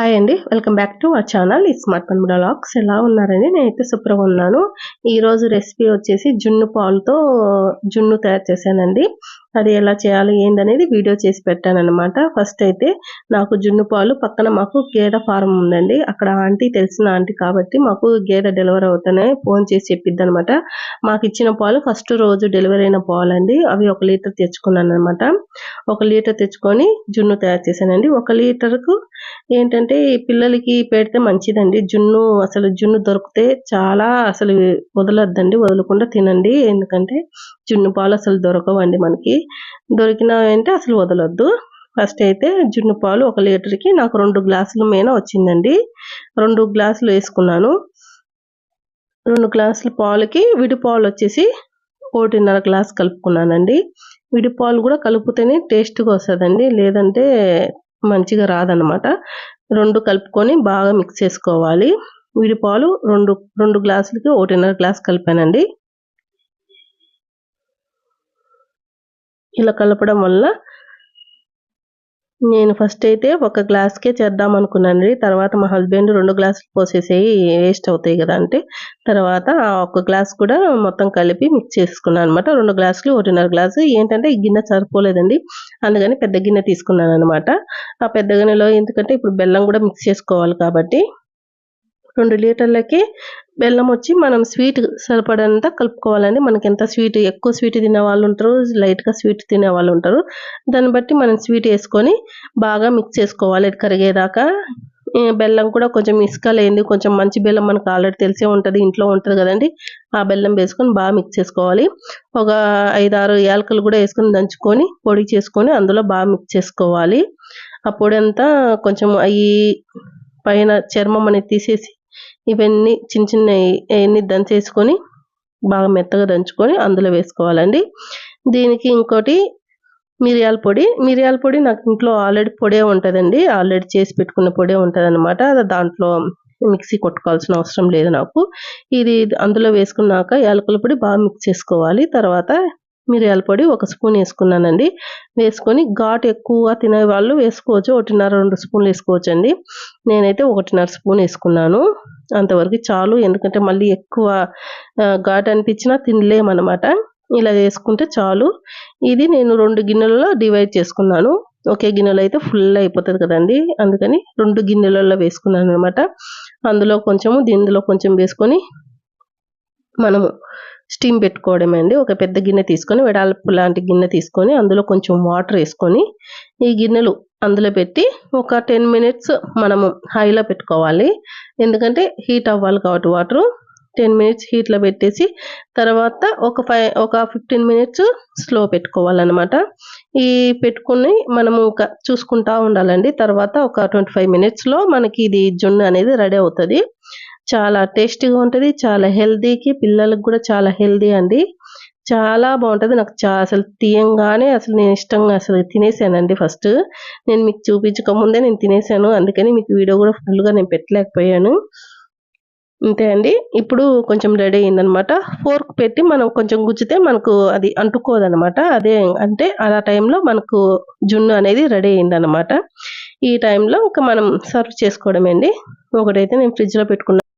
Hi అండి welcome back to our channel ఈ smart fun blogs ఎలా ఉన్నారండి నేనైతే శుభ్రంగా ఉన్నాను. ఈరోజు రెసిపీ వచ్చేసి జున్ను పాలుతో జున్ను తయారు చేశానండి. అది ఎలా చేయాలి ఏందనేది వీడియో చేసి పెట్టాను అనమాట ఫస్ట్ అయితే నాకు జున్ను పాలు పక్కన మాకు గేదె ఫారం ఉందండి. అక్కడ ఆంటీ తెలిసిన ఆంటీ కాబట్టి మాకు గేదె డెలివరీ అవుతానే ఫోన్ చేసి చెప్పిద్ది అనమాట మాకు ఇచ్చిన పాలు ఫస్ట్ రోజు డెలివరీ అయిన పాలు అండి అవి ఒక లీటర్ తెచ్చుకున్నాను అనమాట ఒక లీటర్ తెచ్చుకొని జున్ను తయారు చేశానండి. ఒక లీటర్కు ఏంటంటే పిల్లలకి పెడితే మంచిదండి. జున్ను అసలు జున్ను దొరికితే చాలా అసలు వదలొద్దండి. వదలకుండా తినండి. ఎందుకంటే జున్ను పాలు అసలు దొరకవండి మనకి. దొరికినాయంటే అసలు వదలొద్దు. ఫస్ట్ అయితే జున్ను పాలు ఒక లీటర్కి నాకు రెండు గ్లాసులు మీద వచ్చిందండి. రెండు గ్లాసులు వేసుకున్నాను. రెండు గ్లాసుల పాలకి విడిపాలు వచ్చేసి ఒకటిన్నర గ్లాస్ కలుపుకున్నానండి. విడిపాలు కూడా కలిపితేనే టేస్ట్గా వస్తుందండి. లేదంటే మంచిగా రాదనమాట రెండు కలుపుకొని బాగా మిక్స్ చేసుకోవాలి. విడిపాలు రెండు రెండు గ్లాసులకి ఒకటిన్నర గ్లాస్ కలిపానండి. ఇలా కలపడం వల్ల నేను ఫస్ట్ అయితే ఒక గ్లాస్కే చేద్దాం అనుకున్నాను తర్వాత మా హస్బెండ్ రెండు గ్లాసులు పోసేసేయి వేస్ట్ అవుతాయి కదా అంటే. తర్వాత ఒక గ్లాస్ కూడా మొత్తం కలిపి మిక్స్ చేసుకున్నాను అనమాట రెండు గ్లాసులు ఒకటిన్నర గ్లాసు ఏంటంటే ఈ గిన్నె సరిపోలేదండి. అందుకని పెద్ద గిన్నె తీసుకున్నాను అనమాట ఆ పెద్ద గిన్నెలో ఎందుకంటే ఇప్పుడు బెల్లం కూడా మిక్స్ చేసుకోవాలి కాబట్టి రెండు లీటర్లకి బెల్లం వచ్చి మనం స్వీట్ సరిపడంతా కలుపుకోవాలండి. మనకి ఎంత స్వీట్ ఎక్కువ స్వీట్ తినే వాళ్ళు ఉంటారు లైట్గా స్వీట్ తినే వాళ్ళు ఉంటారు. దాన్ని బట్టి మనం స్వీట్ వేసుకొని బాగా మిక్స్ చేసుకోవాలి. అది కరిగేదాకా బెల్లం కూడా కొంచెం ఇసుక లేని కొంచెం మంచి బెల్లం మనకు ఆల్రెడీ తెలిసే ఉంటుంది ఇంట్లో ఉంటుంది కదండి. ఆ బెల్లం వేసుకొని బాగా మిక్స్ చేసుకోవాలి. ఒక ఐదు ఆరు యాలకులు కూడా వేసుకొని దంచుకొని పొడి చేసుకొని అందులో బాగా మిక్స్ చేసుకోవాలి. ఆ పొడి అంతా కొంచెం అవి పైన చర్మం అనేది తీసేసి ఇవన్నీ చిన్న చిన్న ఇవన్నీ దంచేసుకొని బాగా మెత్తగా దంచుకొని అందులో వేసుకోవాలండి. దీనికి ఇంకోటి మిరియాల పొడి. మిరియాల పొడి నాకు ఇంట్లో ఆల్రెడీ పొడే ఉంటుందండి. ఆల్రెడీ చేసి పెట్టుకున్న పొడే ఉంటుంది అనమాట దాంట్లో మిక్సీ కొట్టుకోవాల్సిన అవసరం లేదు నాకు. ఇది అందులో వేసుకున్నాక యాలకుల పొడి బాగా మిక్స్ చేసుకోవాలి. తర్వాత మిరియాల పొడి ఒక స్పూన్ వేసుకున్నానండి. వేసుకొని ఘాటు ఎక్కువ తినే వాళ్ళు వేసుకోవచ్చు. ఒకటిన్నర రెండు స్పూన్లు వేసుకోవచ్చు అండి నేనైతే ఒకటిన్నర స్పూన్ వేసుకున్నాను. అంతవరకు చాలు. ఎందుకంటే మళ్ళీ ఎక్కువ ఘాట్ అనిపించినా తినలేమన్నమాట. ఇలా వేసుకుంటే చాలు. ఇది నేను రెండు గిన్నెలలో డివైడ్ చేసుకున్నాను. ఒకే గిన్నెలో అయితే ఫుల్ అయిపోతుంది కదండి. అందుకని రెండు గిన్నెలలో వేసుకున్నాను అనమాట అందులో కొంచెము దీనిలో కొంచెం వేసుకొని మనము స్టీమ్ పెట్టుకోవడమే అండి. ఒక పెద్ద గిన్నె తీసుకొని వెడాల్పు లాంటి గిన్నె తీసుకొని అందులో కొంచెం వాటర్ వేసుకొని ఈ గిన్నెలు అందులో పెట్టి ఒక టెన్ మినిట్స్ మనము హైలో పెట్టుకోవాలి. ఎందుకంటే హీట్ అవ్వాలి కాబట్టి వాటర్. టెన్ మినిట్స్ హీట్లో పెట్టేసి తర్వాత ఒక ఫైవ్ ఒక ఫిఫ్టీన్ మినిట్స్ స్లో పెట్టుకోవాలన్నమాట. ఈ పెట్టుకుని మనము చూసుకుంటా ఉండాలండి. తర్వాత ఒక ట్వంటీ ఫైవ్ మినిట్స్లో మనకి ఇది జున్ను అనేది రెడీ అవుతుంది. చాలా టేస్టీగా ఉంటుంది చాలా హెల్దీకి పిల్లలకు కూడా చాలా హెల్దీ అండి. చాలా బాగుంటుంది. నాకు చా అసలు తీయంగానే అసలు నేను ఇష్టంగా అసలు తినేసానండి ఫస్ట్. నేను మీకు చూపించక ముందే నేను తినేసాను. అందుకని మీకు వీడియో కూడా ఫుల్గా నేను పెట్టలేకపోయాను. అంతే అండి. ఇప్పుడు కొంచెం రెడీ అయిందనమాట. ఫోర్క్ పెట్టి మనం కొంచెం గుచ్చితే మనకు అది అంటుకోదనమాట. అదే అంటే ఆ టైంలో మనకు జున్ను అనేది రెడీ అయిందనమాట. ఈ టైంలో ఇంకా మనం సర్వ్ చేసుకోవడమే అండి ఒకటైతే నేను ఫ్రిడ్జ్లో పెట్టుకున్నాను